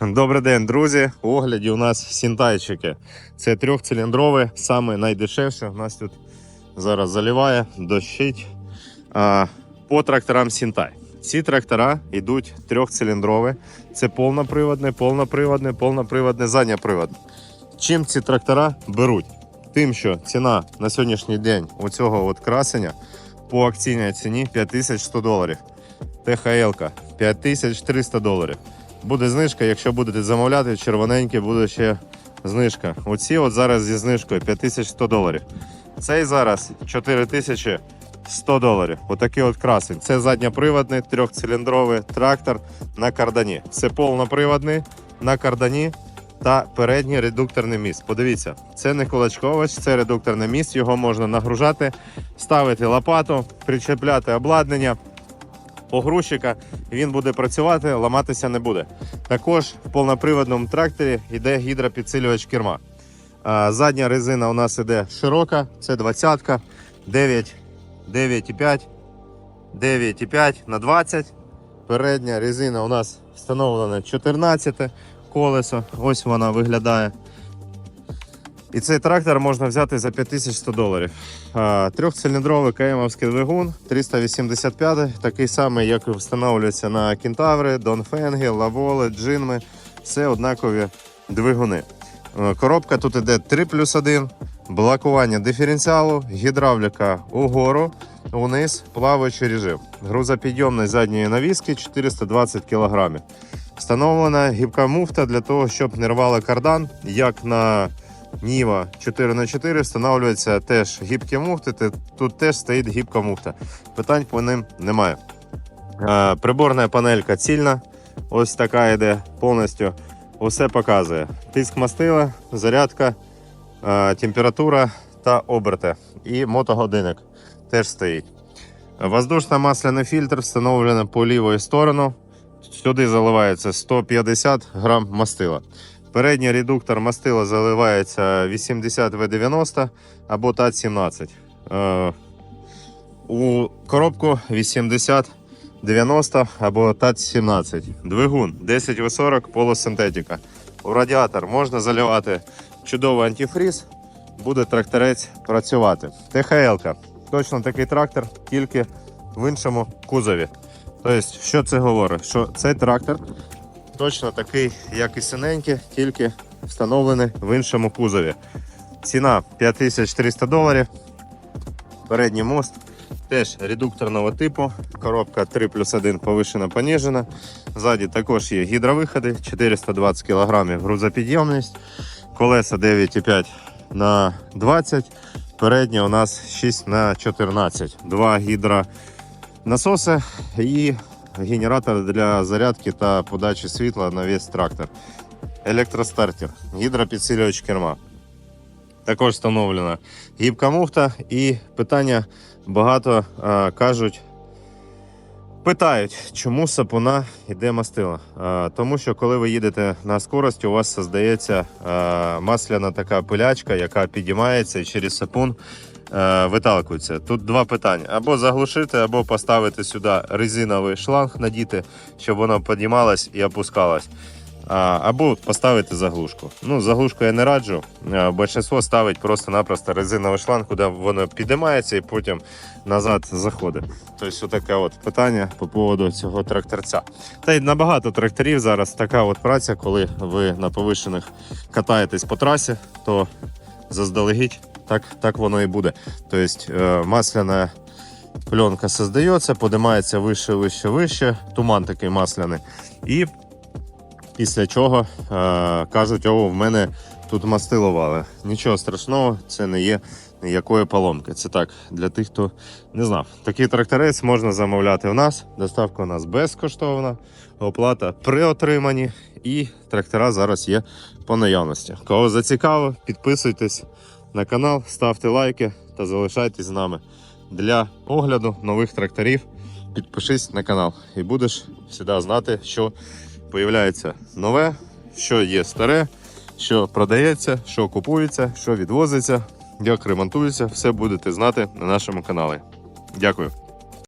Добрий день, друзі. У огляді у нас сінтайчики. Це трьохциліндрові, саме найдешевше. У нас тут зараз заливає, дощить. По тракторам Сінтай. Ці трактора йдуть трьохциліндрові. Це повноприводне, повноприводне, повноприводне, задньоприводне. Чим ці трактора беруть? Тим, що ціна на сьогоднішній день у цього от красення по акційній ціні 5100 доларів. ТХЛ 5300 доларів. Буде знижка, якщо будете замовляти, червоненьке буде ще знижка. Оці от зараз зі знижкою 5100 доларів. Цей зараз 4100 доларів. Отакий от красень. Це задньоприводний трьохциліндровий трактор на кардані. Це повноприводний на кардані та передній редукторний міст. Подивіться, це не кулачкович, це редукторний міст. Його можна нагружати, ставити лопату, причепляти обладнання погрузчика, він буде працювати, ламатися не буде. Також в повноприводному тракторі йде гідропідсилювач керма. Задня резина у нас іде широка, це 20-ка, 9, 9,5, 9,5 на 20. Передня резина у нас встановлена 14 колесо. Ось вона виглядає. І цей трактор можна взяти за 5100 доларів. Трьохциліндровий КМовський двигун 385, такий самий, як і встановлюється на Кентаври, Донфенги, Лаволи, Джинми. Все однакові двигуни. Коробка тут іде 3 плюс 1, блокування диференціалу, гідравліка угору, униз, плаваючий режим. Грузопідйомність задньої навіски 420 кг. Встановлена гібка муфта для того, щоб не рвали кардан, як на Ніва 4х4 встановлюється теж гібкі муфти. Тут теж стоїть гібка муфта. Питань по ним немає. Е, Приборна панелька цільна. Ось така йде повністю. Усе показує. Тиск мастила, зарядка, е, температура та оберти. І мотогодинник теж стоїть. Воздушно-масляний фільтр встановлено по лівою сторону. Сюди заливається 150 грам мастила. Передній редуктор мастила заливається 80 В90 або ТАТ-17. Е, у коробку 80 90 або ТАТ-17. Двигун 10В40 полусинтетика. У радіатор можна заливати чудовий антифріз, буде тракторець працювати. ТХЛ. Точно такий трактор, тільки в іншому кузові. Тобто, що це говорить? Що цей трактор точно такий, як і синенький, тільки встановлений в іншому кузові. Ціна 5300 доларів. Передній мост теж редукторного типу. Коробка 3 плюс 1 повишена понижена. Ззаді також є гідровиходи, 420 кг грузопідйомність, колеса 9,5 на 20. Передня у нас 6 на 14. Два гідронасоси і генератор для зарядки та подачі світла на весь трактор. Електростартер, гідропідсилювач керма. Також встановлена гібка муфта. І питання багато а, кажуть, питають, чому сапуна йде мастила. А, тому що коли ви їдете на скорості, у вас создається а, масляна така пилячка, яка підіймається і через сапун е, виталкується. Тут два питання: або заглушити, або поставити сюди резиновий шланг, надіти, щоб воно піднімалось і опускалось. Або поставити заглушку. Ну, заглушку я не раджу. Е, Більшість ставить просто-напросто резиновий шланг, куди воно підіймається і потім назад заходить. Тобто, таке от питання по поводу цього тракторця. Та й набагато тракторів зараз така от праця, коли ви на повишених катаєтесь по трасі, то заздалегідь так, так воно і буде. Тобто е, масляна пленка создається, подимається вище, вище, вище, туман такий масляний. І після чого е, кажуть, о, в мене тут мастило вали. Нічого страшного, це не є ніякої поломки. Це так, для тих, хто не знав. Такий тракторець можна замовляти у нас. Доставка у нас безкоштовна, оплата при отриманні. І трактора зараз є по наявності. Кого зацікавив, підписуйтесь на канал, ставте лайки та залишайтесь з нами. Для огляду нових тракторів підпишись на канал і будеш завжди знати, що появляється нове, що є старе, що продається, що купується, що відвозиться, як ремонтується. Все будете знати на нашому каналі. Дякую.